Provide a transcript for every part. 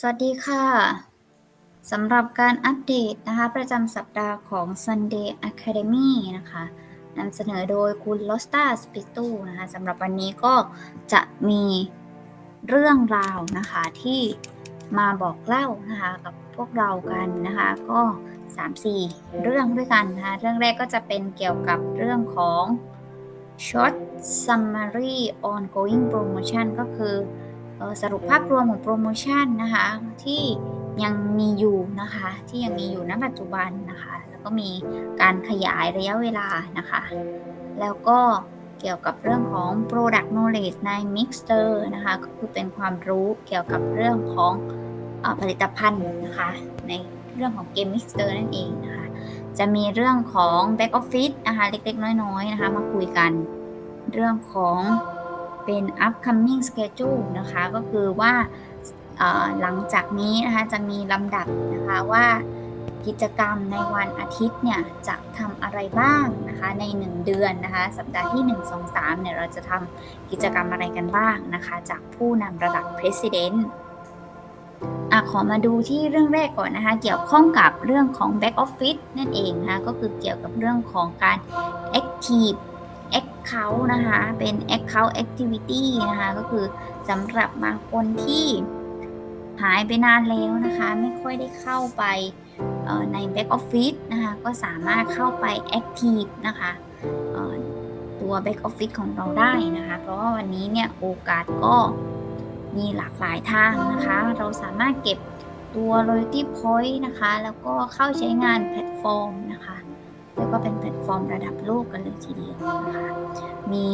สวัสดีค่ะสำหรับการอัปเดตนะคะ ประจำสัปดาห์ของ Sunday Academy นะคะนำเสนอโดยคุณลอสตาสปิตูนะคะสำหรับวันนี้ก็จะมีเรื่องราวนะคะที่มาบอกเล่านะคะกับพวกเรากันนะคะก็ 3-4 เรื่องด้วยกันนะคะเรื่องแรกก็จะเป็นเกี่ยวกับเรื่องของ short summary ongoing promotion ก็คือเอ่อ สรุปภาพรวมของโปรโมชั่นนะคะที่ยังมีอยู่นะคะที่ยังมีอยู่ณปัจจุบันนะคะแล้วก็มีการขยายระยะเวลานะคะ แล้วก็เกี่ยวกับเรื่องของ product knowledge ใน mixer นะคะก็คือเป็นความรู้เกี่ยวกับเรื่องของอผลิตภัณฑ์นะคะในเรื่องของเกม mixer นั่นเองนะคะจะมีเรื่องของ back office นะคะเล็กๆ น้อยๆนะคะมาคุยกันเรื่องของ เป็น upcoming schedule นะคะก็คือว่าหลังจากนี้นะคะจะมีลำดับนะคะว่ากิจกรรมในวันอาทิตย์เนี่ยจะทำอะไรบ้างนะคะใน 1 เดือนนะคะสัปดาห์ที่ 1 2 3เนี่ยเราจะทำกิจกรรมอะไรกันบ้างนะคะ จากผู้นำระดับ president อะขอมาดูที่เรื่องแรกก่อนนะคะ เกี่ยวข้องกับเรื่องของ back office นั่นเองนะคะก็คือเกี่ยวกับเรื่องของการ active account นะคะ เป็น account activity นะคะ ก็คือสำหรับบางคนที่หายไปนานแล้วนะคะ ไม่ค่อยได้เข้าไปใน back office นะคะ ก็สามารถเข้าไป active นะคะตัว back office ของเราได้นะคะ เพราะว่าวันนี้เนี่ยโอกาสก็มีหลากหลายทางนะคะ เราสามารถเก็บตัว loyalty point นะคะ แล้วก็เข้าใช้งานแพลตฟอร์มนะคะ แล้วก็เป็นแพลตฟอร์มระดับโลกกันเลยทีเดียวนะคะ มี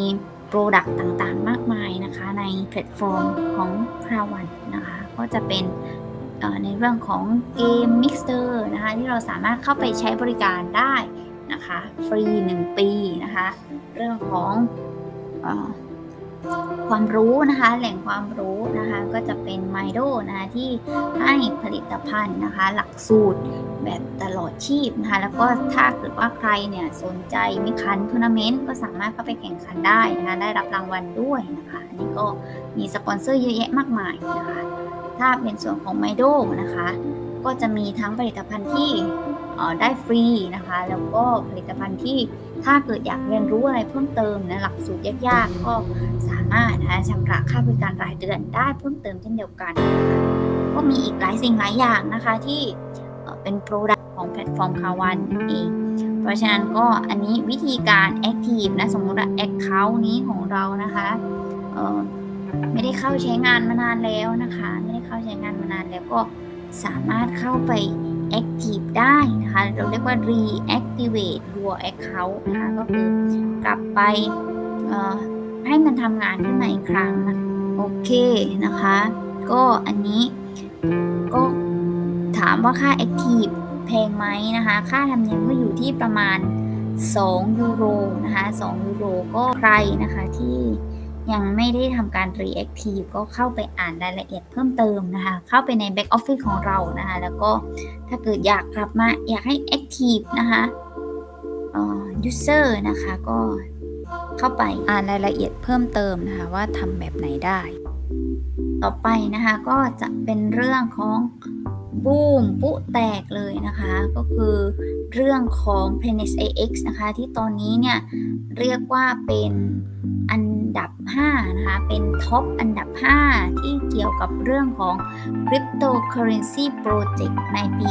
โปรดักต์ต่างๆ มากมายนะคะในแพลตฟอร์มของพราวันนะคะ ก็จะเป็นในเรื่องของเกม Mixer นะคะที่เราสามารถเข้าไปใช้บริการได้นะคะ ฟรี 1 ปีนะคะ เรื่องของอความรู้นะคะ แหล่งความรู้นะคะ ก็จะเป็น m i d o นะคะที่ให้ผลิตภัณฑ์นะคะ หลักสูตร แบบตลอดชีพนะคะแล้วก็ถ้าเกิดว่าใครเนี่ยสนใจมีคันทัวร์นาเมนต์ก็สามารถเข้าไปแข่งขันได้นะคะได้รับรางวัลด้วยนะคะอันนี้ก็มีสปอนเซอร์เยอะแยะมากมายนะคะถ้าเป็นส่วนของไมโดนะคะก็จะมีทั้งผลิตภัณฑ์ที่ได้ฟรีนะคะแล้วก็ผลิตภัณฑ์ที่ถ้าเกิดอยากเรียนรู้อะไรเพิ่มเติมนะหลักสูตรยากๆก็สามารถนะคะชำระค่าบริการรายเดือนได้เพิ่มเติมเช่นเดียวกันนะคะก็มีอีกหลายสิ่งหลายอย่างนะคะที่ เป็นโปรดักต์ของแพลตฟอร์มคาวันเอง เพราะฉะนั้นก็อันนี้วิธีการ Active นะ สมมุติว่า Account นี้ของเรานะคะไม่ได้เข้าใช้งานมานานแล้วนะคะ ไม่ได้เข้าใช้งานมานานแล้วก็สามารถเข้าไป Active ได้นะคะ เราเรียกว่า Reactivate your account นะคะ ก็คือกลับไปให้มันทำงานขึ้นมาอีกครั้งนะโอเคนะคะ ก็อันนี้ก็ ถามว่าค่า Active แพงไหมนะคะ ค่าธรรมเนียมก็อยู่ที่ประมาณ 2 ยูโรนะคะ2ยูโรก็ใครนะคะที่ยังไม่ได้ทำการ Reactive ก็เข้าไปอ่านรายละเอียดเพิ่มเติมนะคะ เข้าไปใน Back Office ของเรานะคะ แล้วก็ถ้าเกิดอยากกลับมาอยากให้ Active นะคะเอ่อ User นะคะก็เข้าไปอ่านรายละเอียดเพิ่มเติมนะคะว่าทำแบบไหนได้ ต่อไปนะคะก็จะเป็นเรื่องของ บูมปุแตกเลยนะคะ ก็คือเรื่องของ p e n i s AX นะคะ ที่ตอนนี้เนี่ย เรียกว่าเป็นอันดับ 5 นะคะ เป็นท็อปอันดับ 5 ที่เกี่ยวกับเรื่องของ Cryptocurrency Project ในปี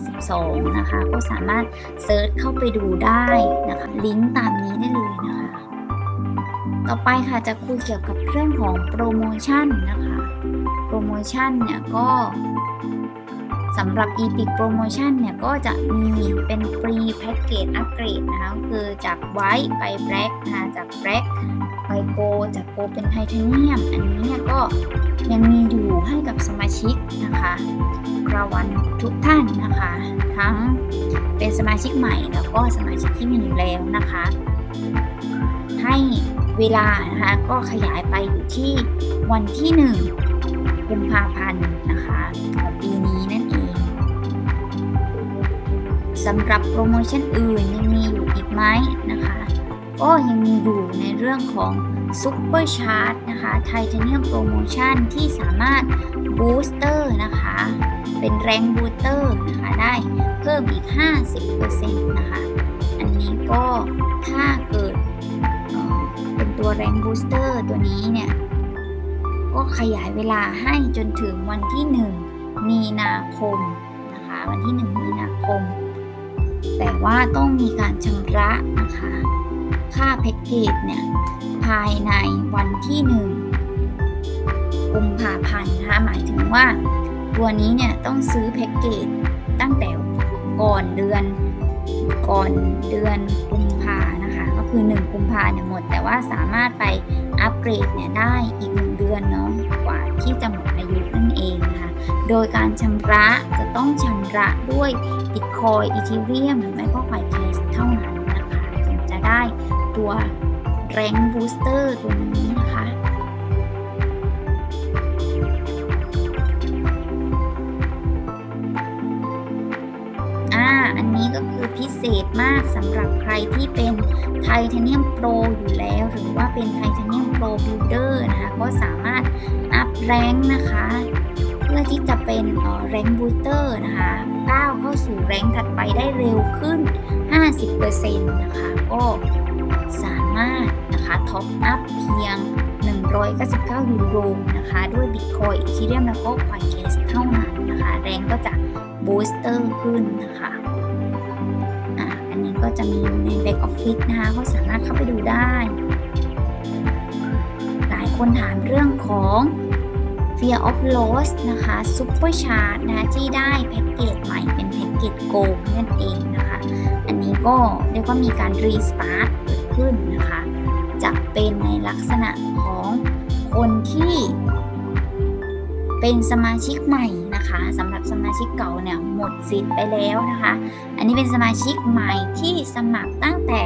2022 นะคะ ก็สามารถเซิร์ชเข้าไปดูได้นะคะ ลิงก์ตามนี้ได้เลยนะคะ ต่อไปค่ะจะคุยเกี่ยวกับเรื่องของโปรโมชั่นนะคะ โปรโมชั่นเนี่ยก็ สำหรับ Epic Promotion เนี่ยก็จะมีเป็นฟรีแพ็กเกจอัปเกรดนะคะคือจากไวท์ไปแบล็กนะคะจากแบล็กไปโกจากโกเป็นไทเทเนียม อันนี้เนี่ยก็ยังมีอยู่ให้กับสมาชิกนะคะกราวันทุกท่านนะคะ ทั้งเป็นสมาชิกใหม่แล้วก็สมาชิกที่มีอยู่แล้วนะคะ ให้เวลานะคะก็ขยายไปอยู่ที่วันที่1กุมภาพันธ์นะคะของปีนี้นั่น สำหรับโปรโมชั่นอื่นยังมีอยู่อีกไหมนะคะก็ยังมีอยู่ในเรื่องของซุปเปอร์ชาร์ g นะคะไทเทเนียมโปรโมชั่นที่สามารถบูสเตอร์นะคะ เป็นแรงบูสเตอร์นะคะได้เพิ่มอีก 50%นะคะ อันนี้ก็ถ้าเกิดเเป็นตัวแรงบูสเตอร์ตัวนี้เนี่ย ก็ขยายเวลาให้จนถึงวันที่ 1 มีนาคมนะคะ วันที่ 1 มีนาคม แต่ว่าต้องมีการชำระนะคะ ค่าแพ็กเกจเนี่ย ภายในวันที่1กุมภาพันธ์นะคะหมายถึงว่า ตัวนี้เนี่ยต้องซื้อแพ็กเกจตั้งแต่ก่อนเดือนก่อนเดือนกุมภานะคะ ก็คือ 1 กุมภาเนี่ยหมด แต่ว่าสามารถไปอัปเกรดเนี่ยได้อีก1เดือนเนาะกว่าที่จะหมดอายุนั่นเองนะคะโดยการชำระจะต้องชำระด้วย Bitcoin Ethereum หรือไม่ก็ Coinbase เท่านั้นนะคะถึงจะได้ตัวแรงบูสเตอร์ตัวนี้นะคะอ่าอันนี้ก็คือพิเศษมากสำหรับใครที่เป็นไทเทเนียมโปรอยู่แล้ว หรือว่าเป็นไทเทเนียมโปรบิลเดอร์นะคะ ก็สามารถอัพแรงนะคะ พื่อที่จะเป็นแรงบูสเตอร์นะคะก้าวเข้าสู่แรงถัดไปได้เร็วขึ้น 50%นะคะก็สามารถนะคะท็อปอัพเพียง 199 ยูโรนะคะด้วย Bitcoin Ethereum แล้วก็ Coinbase เท่านั้นนะคะ แรงก็จะบูสเตอร์ขึ้นนะคะอะอันนี้ก็จะมีอยู่ใน Back Office นะคะก็สามารถเข้าไปดูได้ หลายคนถามเรื่องของ Fear of Loss นะคะ Super Charge นะคะที่ได้แพ็กเกจใหม่เป็นแพ็กเกจ Go นั่นเองนะคะ อันนี้ก็เรียกว่ามีการ Restart เกิดขึ้นนะคะ จะเป็นในลักษณะของคนที่เป็นสมาชิกใหม่นะคะสำหรับสมาชิกเก่าเนี่ยหมดสิทธิ์ไปแล้วนะคะ อันนี้เป็นสมาชิกใหม่ที่สมัครตั้งแต่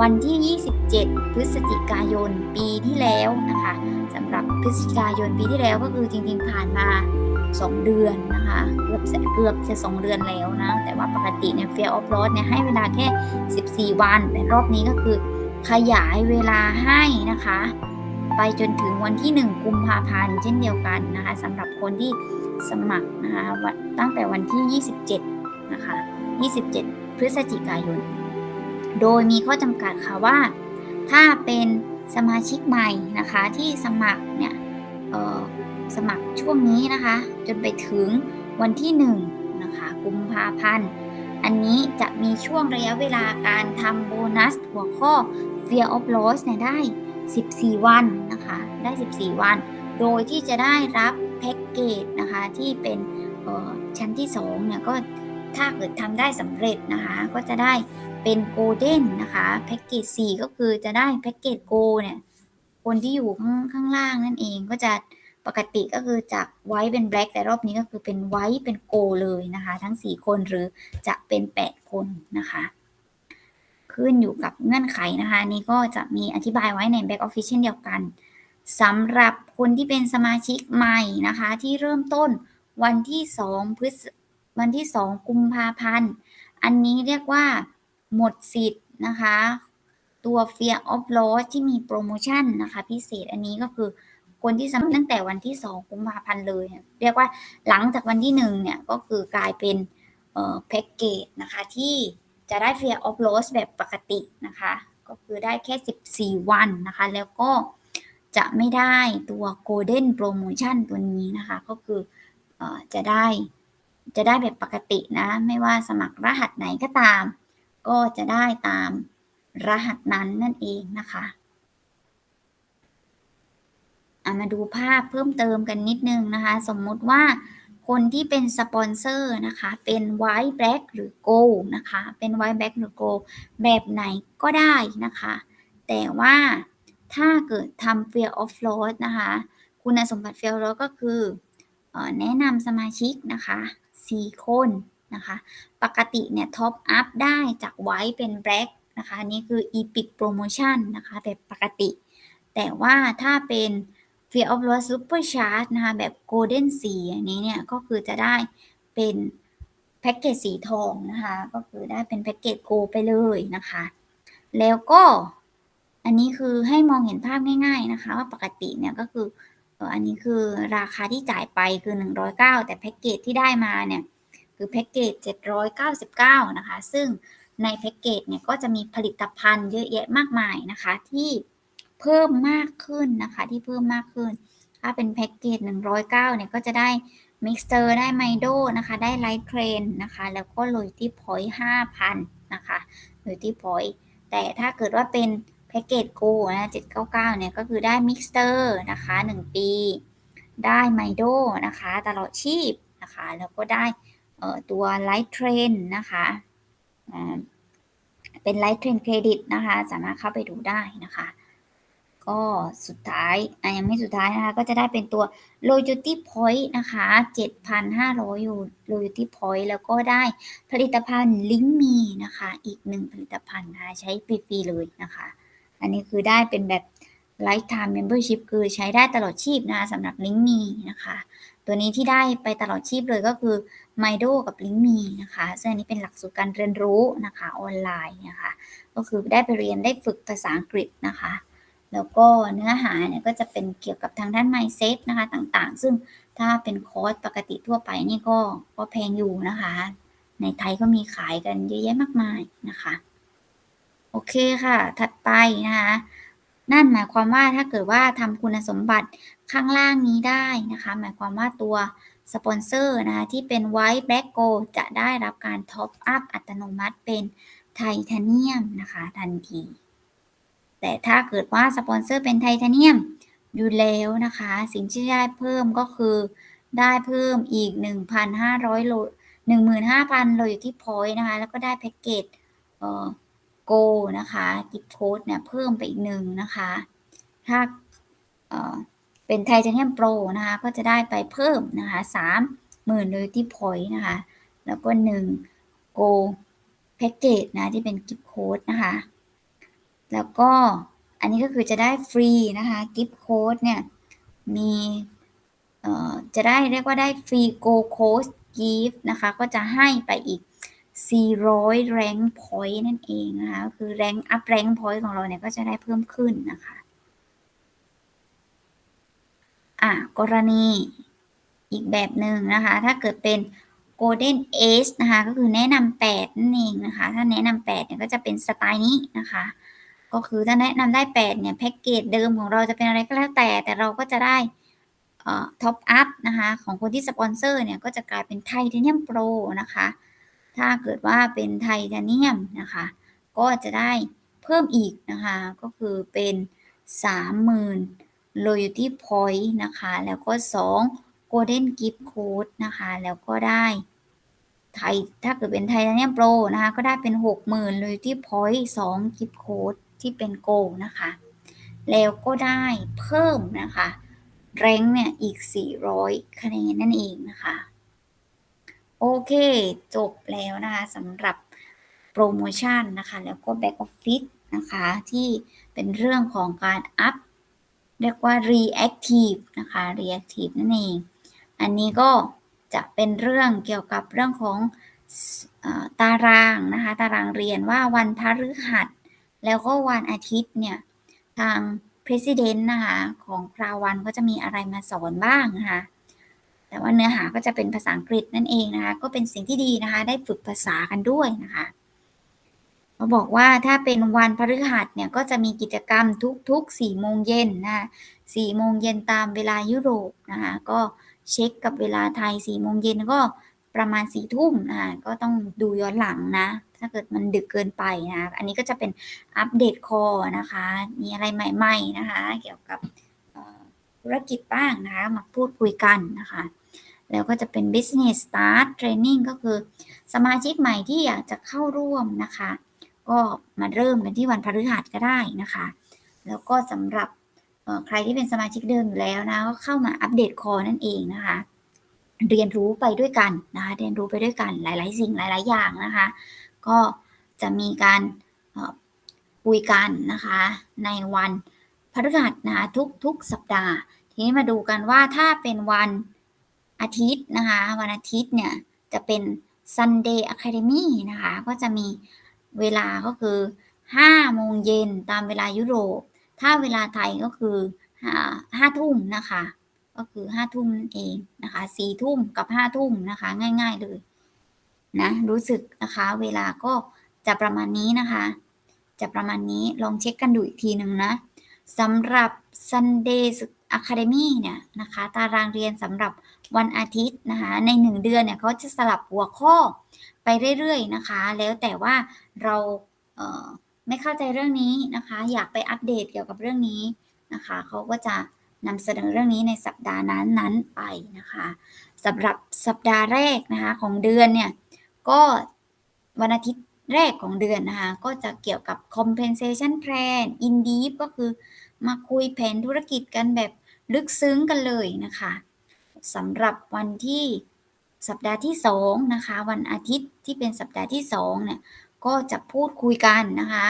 วันที่ 27 พฤศจิกายนปีที่แล้วนะคะ พฤศจิกายนปีที่แล้วก็คือจริงๆผ่านมา 2 เดือนนะคะ เกือบจะเกือบจะ 2 เดือนแล้วนะ แต่ว่าปกติเนี่ย Fear of Loss เนี่ยให้เวลาแค่ 14 วัน แต่รอบนี้ก็คือขยายเวลาให้นะคะ ไปจนถึงวันที่ 1 กุมภาพันธ์เช่นเดียวกันนะคะสำหรับคนที่สมัครนะคะวันตั้งแต่วันที่ 27 นะคะ 27 พฤศจิกายน โดยมีข้อจำกัดค่ะว่า ถ้าเป็น สมาชิกใหม่นะคะที่สมัครเนี่ยสมัครช่วงนี้นะคะ จนไปถึงวันที่1นะคะกุมภาพันธ์ อันนี้จะมีช่วงระยะเวลาการทำโบนัสหัวข้อ Fear of Loss เนี่ยได้ 14 วันนะคะได้ 14 วัน โดยที่จะได้รับแพ็กเกจนะคะที่เป็นชั้นที่2เนี่ยก็ถ้าเกิดทำได้สำเร็จนะคะก็จะได้ เป็นโกลเด้นนะคะแพ็กเกจ4ก็คือจะได้แพ็กเกจโกเนี่ยคนที่อยู่ข้างข้างล่างนั่นเองก็จะปกติก็คือจากไว้เป็นแบล็กแต่รอบนี้ก็คือเป็นไว้เป็นโกเลยนะคะ ทั้ง 4 คนหรือจะเป็น 8 คนนะคะ ขึ้นอยู่กับเงื่อนไขนะคะนี่ก็จะมีอธิบายไว้ใน Back Office เช่นเดียวกันสำหรับคนที่เป็นสมาชิกใหม่นะคะ ที่เริ่มต้นวันที่2พฤษวันที่ 2 กุมภาพันธ์ อันนี้เรียกว่า หมดสิทธิ์นะคะ ตัว Fear of Loss ที่มีโปรโมชั่นนะคะ พิเศษอันนี้ก็คือคนที่สมัครตั้งแต่วันที่ 2 กุมภาพันธ์เลย เรียกว่าหลังจากวันที่ 1 เนี่ย ก็คือกลายเป็นแพ็กเกจนะคะ ที่จะได้ Fear of Loss แบบปกตินะคะ ก็คือได้แค่ 14 วันนะคะ แล้วก็จะไม่ได้ตัว Golden Promotion ตัวนี้นะคะ ก็คืออจะได้จะได้แบบปกตินะ ไม่ว่าสมัครรหัสไหนก็ตาม ก็จะได้ตามรหัสนั้นนั่นเองนะคะามาดูภาพเพิ่มเติมกันนิดนึงนะคะ สมมุติว่าคนที่เป็นสปอนเซอร์นะคะ เป็น White Black หรือ Gold นะคะ เป็น White Black หรือ Gold แบบไหนก็ได้นะคะ แต่ว่าถ้าเกิดทำ Fear of Loss นะคะ คุณสมบัติ Fear of Loss ก็คือแนะนำสมาชิกนะคะ 4 คน นะคะ ปกติเนี่ยท็อปอัพได้จากไว้เป็น Black นะคะนี่คือ Epic Promotion นะคะแบบปกติ แต่ว่าถ้าเป็น Fear of Loss Super Charge นะคะแบบ Golden สีอันนี้เนี่ยก็คือจะได้เป็นแพ็กเกจสีทองนะคะ ก็คือได้เป็นแพ็กเกจโกไปเลยนะคะ แล้วก็อันนี้คือให้มองเห็นภาพง่าย ๆนะคะ ว่าปกติเนี่ยก็คืออ่ออันนี้คือราคาที่จ่ายไปคือ 109 แต่แพ็กเกจที่ได้มาเนี่ย คือแพ็กเกจ 799 นะคะ ซึ่งในแพ็กเกจเนี่ยก็จะมีผลิตภัณฑ์เยอะแยะมากมายนะคะ ที่เพิ่มมากขึ้นนะคะ ที่เพิ่มมากขึ้น ถ้าเป็นแพ็กเกจ 109 เนี่ยก็จะได้มิกเตอร์ได้ไมโดนะคะ ได้ไลท์เทรนนะคะ แล้วก็โรยที่พอยต์5,000 นะคะโรยที่พอยต์แต่ถ้าเกิดว่าเป็นแพ็กเกจโกนะ799 เนี่ยก็คือได้มิกเตอร์นะคะ 1 ปี ได้ไมโดนะคะ ตลอดชีพนะคะ แล้วก็ได้ ตัวไลท์เทรนนะคะเป็นไลท์เทรนเครดิตนะคะ สามารถเข้าไปดูได้นะคะ ก็สุดท้ายยังไม่สุดท้ายนะคะ ก็จะได้เป็นตัว loyalty point นะคะ 7,500อยู่ loyalty point แล้วก็ได้ผลิตภัณฑ์ลิงก์มีนะคะ อีกหนึ่งผลิตภัณฑ์นะคะใช้ฟรีๆเลยนะคะ อันนี้คือได้เป็นแบบ lifetime membership คือใช้ได้ตลอดชีพนะคะสำหรับลิงก์มีนะคะ ตัวนี้ที่ได้ไปตลอดชีพเลยก็คือ m i d o กับลิงก์มีนะคะซึ่งอันนี้เป็นหลักสูตรการเรียนรู้นะคะออนไลน์นะคะก็คือได้ไปเรียนได้ฝึกภาษาอังกฤษนะคะ แล้วก็เนื้อหาเนี่ยก็จะเป็นเกี่ยวกับทางด้าน mindset นะคะต่างๆ ซึ่งถ้าเป็นคอร์สปกติทั่วไปนี่ก็ก็แพงอยู่นะคะ ในไทยก็มีขายกันเยอะแยะมากมายนะคะ โอเคค่ะ ถัดไปนะคะนั่นหมายความว่าถ้าเกิดว่าทำคุณสมบัติ ข้างล่างนี้ได้นะคะ หมายความว่าตัวสปอนเซอร์นะคะที่เป็น White Black Gold จะได้รับการท็อปอัพอัตโนมัติเป็นไทเทเนียมนะคะทันที แต่ถ้าเกิดว่าสปอนเซอร์เป็นไทเทเนียมอยู่แล้วนะคะ สิ่งที่ได้เพิ่มก็คือได้เพิ่มอีก 1,500โล15,000โลอยู่ที่พอยต์นะคะ แล้วก็ได้แพ็กเกจเอ่อโกนะคะกิฟต์โค้ดเนี่ยเพิ่มไปอีกหนึ่งนะคะ ถ้าเป็นไทเทเนียมโปรนะคะ ก็จะได้ไปเพิ่มนะคะสามหมื่นเลยที่พอยต์นะคะ แล้วก็หนึ่งโกแพ็กเกจนะที่เป็นกิฟต์โค้ดนะคะ แล้วก็อันนี้ก็คือจะได้ฟรีนะคะกิฟต์โค้ดเนี่ยมีจะได้เรียกว่าได้ฟรีโกโค้ดกิฟต์นะคะ ก็จะให้ไปอีก 400 rank point นั่นเองนะคะ คือ rank up rank point ของเราเนี่ยก็จะได้เพิ่มขึ้นนะคะ อะกรณีอีกแบบหนึ่งนะคะ ถ้าเกิดเป็น golden age นะคะ ก็คือแนะนำ8นั่นเองนะคะ ถ้าแนะนำ8เนี่ยก็จะเป็นสไตล์นี้นะคะ ก็คือถ้าแนะนำได้8เนี่ยแพ็กเกจเดิมของเราจะเป็นอะไรก็แล้วแต่ แต่เราก็จะได้ท็อปอัพนะคะของคนที่สปอนเซอร์เนี่ยก็จะกลายเป็นไทเทเนียมโปรนะคะ ถ้าเกิดว่าเป็นไทเทเนียมนะคะ ก็จะได้เพิ่มอีกนะคะ ก็คือเป็น 30,000 loyalty point นะคะ แล้วก็ 2 golden gift code นะคะ แล้วก็ได้ไทยถ้าเกิดเป็นไทเทเนี่ยโปรนะคะ ก็ได้เป็น 60,000 loyalty point 2 gift code ที่เป็น go นะคะ แล้วก็ได้เพิ่มนะคะแรงเนี่ยอีก 400 คะแนนนั่นเองนะคะ โอเค จบแล้วนะคะสำหรับโปรโมชั่นนะคะ แล้วก็แบ็กออฟฟิศนะคะ ที่เป็นเรื่องของการอัพ เรียกว่า reactive นะคะ reactive นั่นเอง อันนี้ก็จะเป็นเรื่องเกี่ยวกับเรื่องของตารางนะคะ ตารางเรียนว่าวันพฤหัส แล้วก็วันอาทิตย์เนี่ย ทาง President นะคะ ของคราวันก็จะมีอะไรมาสอนบ้างนะคะ แต่ว่าเนื้อหาก็จะเป็นภาษาอังกฤษนั่นเองนะคะ ก็เป็นสิ่งที่ดีนะคะ ได้ฝึกภาษากันด้วยนะคะ เขาบอกว่าถ้าเป็นวันพฤหัสเนี่ยก็จะมีกิจกรรมทุกๆ4โมงเย็นนะสี่โมงเย็นตามเวลายุโรปนะคะก็เช็คกับเวลาไทย4โมงเย็นก็ประมาณ4ทุ่มนะคะก็ต้องดูย้อนหลังนะ ถ้าเกิดมันดึกเกินไปนะ อันนี้ก็จะเป็นอัปเดตคอนะคะ มีอะไรใหม่ๆนะคะ เกี่ยวกับธุรกิจบ้างนะคะ มาพูดคุยกันนะคะ แล้วก็จะเป็น business start training ก็คือสมาชิกใหม่ที่อยากจะเข้าร่วมนะคะ ก็มาเริ่มกันที่วันพฤหัสก็ได้นะคะ แล้วก็สำหรับใครที่เป็นสมาชิกเดิมอยู่แล้วนะก็เข้ามาอัปเดตคอนั่นเองนะคะ เรียนรู้ไปด้วยกันนะคะ เรียนรู้ไปด้วยกันหลาย ๆ สิ่งหลาย ๆ อย่างนะคะ ก็จะมีการคุยกันนะคะ ในวันพฤหัสนะคะทุกสัปดาห์ ทีนี้มาดูกันว่าถ้าเป็นวันอาทิตย์นะคะ วันอาทิตย์เนี่ยจะเป็น Sunday Academy นะคะ ก็จะมี เวลาก็คือ5โมงเย็นตามเวลายุโรป ถ้าเวลาไทยก็คือ5ทุ่มนะคะ ก็คือห้าทุ่มนั่นเองนะคะสี่ทุ่มกับห้าทุ่มนะคะ ง่าย ๆเลยนะรู้สึกนะคะเวลาก็จะประมาณนี้นะคะ จะประมาณนี้ลองเช็คกันดูอีกทีหนึ่งนะสำหรับ Sunday Academy เนี่ยนะคะ ตารางเรียนสำหรับวันอาทิตย์นะคะ ใน 1 เดือนเนี่ยเขาจะสลับหัวข้อไปเรื่อยๆนะคะ แล้วแต่ว่าเราเไม่เข้าใจเรื่องนี้นะคะ อยากไปอัปเดตเกี่ยวกับเรื่องนี้นะคะเขาก็จะนำเสนอเรื่องนี้ในสัปดาห์นั้นๆไปนะคะสำหรับสัปดาห์แรกนะคะของเดือนเนี่ยก็วันอาทิตย์แรกของเดือนนะคะก็จะเกี่ยวกับ compensation plan in deep ก็คือมาคุยแผนธุรกิจกันแบบลึกซึ้งกันเลยนะคะ สำหรับวันที่สัปดาห์ที่2นะคะ วันอาทิตย์ที่เป็นสัปดาห์ที่2เนี่ยก็จะพูดคุยกันนะคะ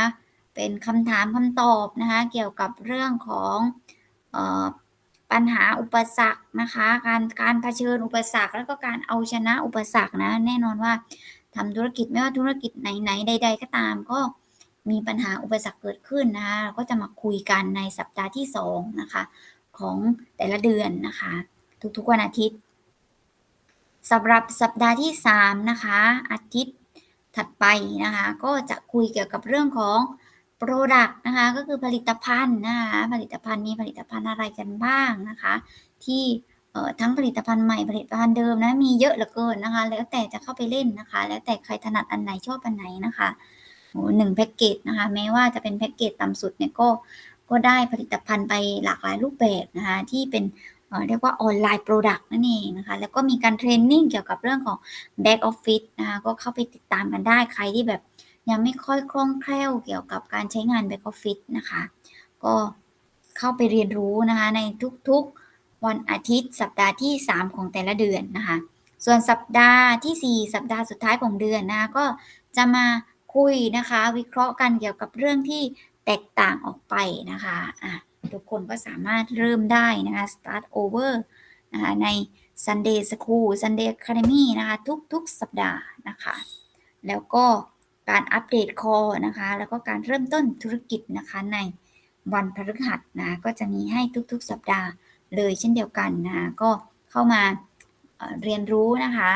เป็นคำถามคำตอบนะคะ เกี่ยวกับเรื่องของออปัญหาอุปสรรคนะคะ การการเผชิญอุปสรรค แล้วก็การเอาชนะอุปสรรคนะ แน่นอนว่าทำธุรกิจไม่ว่าธุรกิจไหนๆใด ๆ ก็ตามก็มีปัญหาอุปสรรคเกิดขึ้นนะคะก็จะมาคุยกันในสัปดาห์ที่2นะคะของแต่ละเดือนนะคะ ทุกๆวันอาทิตย์สำหรับสัปดาห์ที่ 3 นะคะ อาทิตย์ถัดไปนะคะ ก็จะคุยเกี่ยวกับเรื่องของ Product นะคะ ก็คือผลิตภัณฑ์นะคะ ผลิตภัณฑ์มีผลิตภัณฑ์อะไรกันบ้างนะคะ ที่ทั้งผลิตภัณฑ์ใหม่ผลิตภัณฑ์เดิมนะมีเยอะเหลือเกินนะคะ แล้วแต่จะเข้าไปเล่นนะคะ แล้วแต่ใครถนัดอันไหนชอบอันไหนนะคะหนึ่งแพ็กเกจนะคะ แม้ว่าจะเป็นแพ็กเกจต่ำสุดเนี่ยก็ก็ได้ผลิตภัณฑ์ไปหลากหลายรูปแบบนะคะ ที่เป็น เรียกว่าออนไลน์โปรดักต์นั่นเองนะคะ แล้วก็มีการเทรนนิ่งเกี่ยวกับเรื่องของแบ็กออฟฟิศนะคะก็เข้าไปติดตามกันได้ใครที่แบบยังไม่ค่อยคล่องแคล่วเกี่ยวกับการใช้งานแบ็กออฟฟิศนะคะ ก็เข้าไปเรียนรู้นะคะในทุกๆวันอาทิตย์ สัปดาห์ที่ 3 ของแต่ละเดือนนะคะ ส่วนสัปดาห์ที่ 4 สัปดาห์สุดท้ายของเดือนนะคะก็จะมาคุยนะคะ วิเคราะห์กันเกี่ยวกับเรื่องที่แตกต่างออกไปนะคะอะ ทุกคนก็สามารถเริ่มได้นะคะ start over นะคะใน Sunday School Sunday Academy นะคะทุกๆสัปดาห์นะคะ แล้วก็การอัปเดตคอนะคะ แล้วก็การเริ่มต้นธุรกิจนะคะในวันพฤหัสนะก็จะมีให้ทุกๆสัปดาห์เลยเช่นเดียวกันนะก็เข้ามาเรียนรู้นะคะ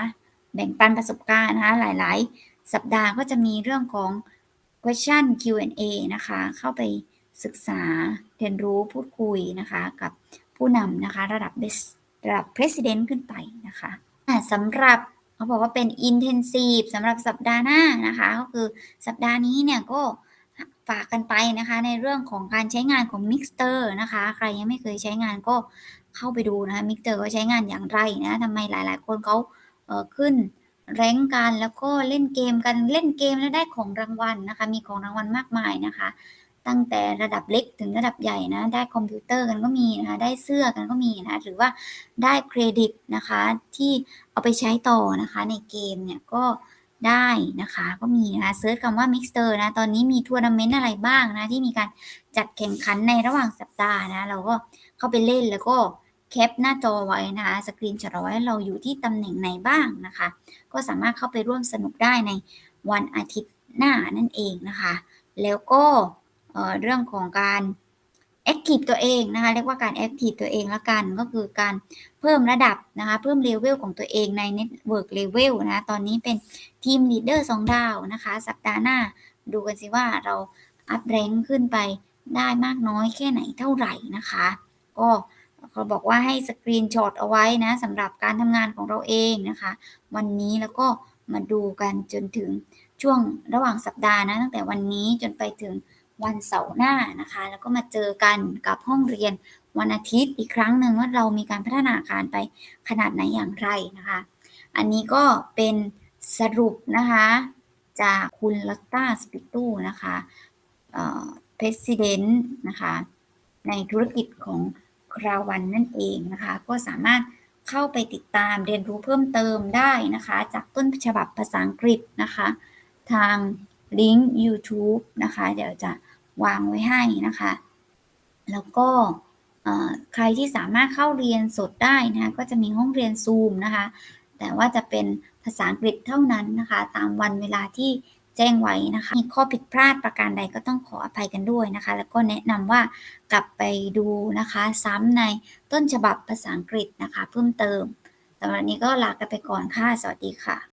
แบ่งปันประสบการณ์นะคะหลายๆ สัปดาห์ก็จะมีเรื่องของ question Q&A นะคะ เข้าไป ศึกษาเรียนรู้พูดคุยนะคะกับผู้นำนะคะระดับระดับ president ขึ้นไปนะคะสำหรับเขาบอกว่าเป็น intensive สำหรับสัปดาห์หน้านะคะก็คือสัปดาห์นี้เนี่ยก็ฝากกันไปนะคะในเรื่องของการใช้งานของ Mixer นะคะใครยังไม่เคยใช้งานก็เข้าไปดูนะคะ Mixer ก็ใช้งานอย่างไรนะทำไมหลายๆ คนเขาเขึ้นแรงกันแล้วก็เล่นเกมกันเล่นเกมแล้วได้ของรางวัลนะคะ มีของรางวัลมากมายนะคะ ตั้งแต่ระดับเล็กถึงระดับใหญ่นะ ได้คอมพิวเตอร์กันก็มีนะคะ ได้เสื้อกันก็มีนะ หรือว่าได้เครดิตนะคะ ที่เอาไปใช้ต่อนะคะ ในเกมเนี่ยก็ได้นะคะ ก็มีนะคะเซิร์ชคำว่า Mixter นะ ตอนนี้มีทัวร์นาเมนต์อะไรบ้างนะ ที่มีการจัดแข่งขันในระหว่างสัปดาห์นะ เราก็เข้าไปเล่นแล้วก็แคปหน้าจอไว้นะคะ สกรีนช็อตไว้เราอยู่ที่ตำแหน่งไหนบ้างนะคะ ก็สามารถเข้าไปร่วมสนุกได้ในวันอาทิตย์หน้านั่นเองนะคะ แล้วก็ เรื่องของการแอคทีฟตัวเองนะคะเรียกว่าการแอคทีฟตัวเองละกันก็คือการเพิ่มระดับนะคะเพิ่มเลเวลของตัวเองใน Network Level นะตอนนี้เป็นทีมลีดเดอร์สองดาวนะคะ สัปดาห์หน้าดูกันสิว่าเราอัพแรงขึ้นไปได้มากน้อยแค่ไหนเท่าไหร่นะคะ ก็เขาบอกว่าให้สกรีนช็อตเอาไว้นะสำหรับการทำงานของเราเองนะคะ วันนี้แล้วก็มาดูกันจนถึงช่วงระหว่างสัปดาห์นะตั้งแต่วันนี้จนไปถึง วันเสาร์หน้านะคะ แล้วก็มาเจอกันกับห้องเรียนวันอาทิตย์อีกครั้งหนึ่งว่าเรามีการพัฒนาการไปขนาดไหนอย่างไรนะคะ อันนี้ก็เป็นสรุปนะคะ จากคุณลัตตาสปิตูนะคะเอ่อ president นะคะ ในธุรกิจของคราวันนั่นเองนะคะ ก็สามารถเข้าไปติดตามเรียนรู้เพิ่มเติมได้นะคะ จากต้นฉบับภาษาอังกฤษนะคะ ทางลิงก์ YouTube นะคะ เดี๋ยวจะ วางไว้ให้นะคะ แล้วก็ใครที่สามารถเข้าเรียนสดได้นะคะก็จะมีห้องเรียนซูมนะคะ แต่ว่าจะเป็นภาษาอังกฤษเท่านั้นนะคะ ตามวันเวลาที่แจ้งไว้นะคะ มีข้อผิดพลาดประการใดก็ต้องขออภัยกันด้วยนะคะ แล้วก็แนะนำว่ากลับไปดูนะคะ ซ้ำในต้นฉบับภาษาอังกฤษนะคะ เพิ่มเติมสำหรับนนี้ก็ลากันไปก่อนค่ะ สวัสดีค่ะ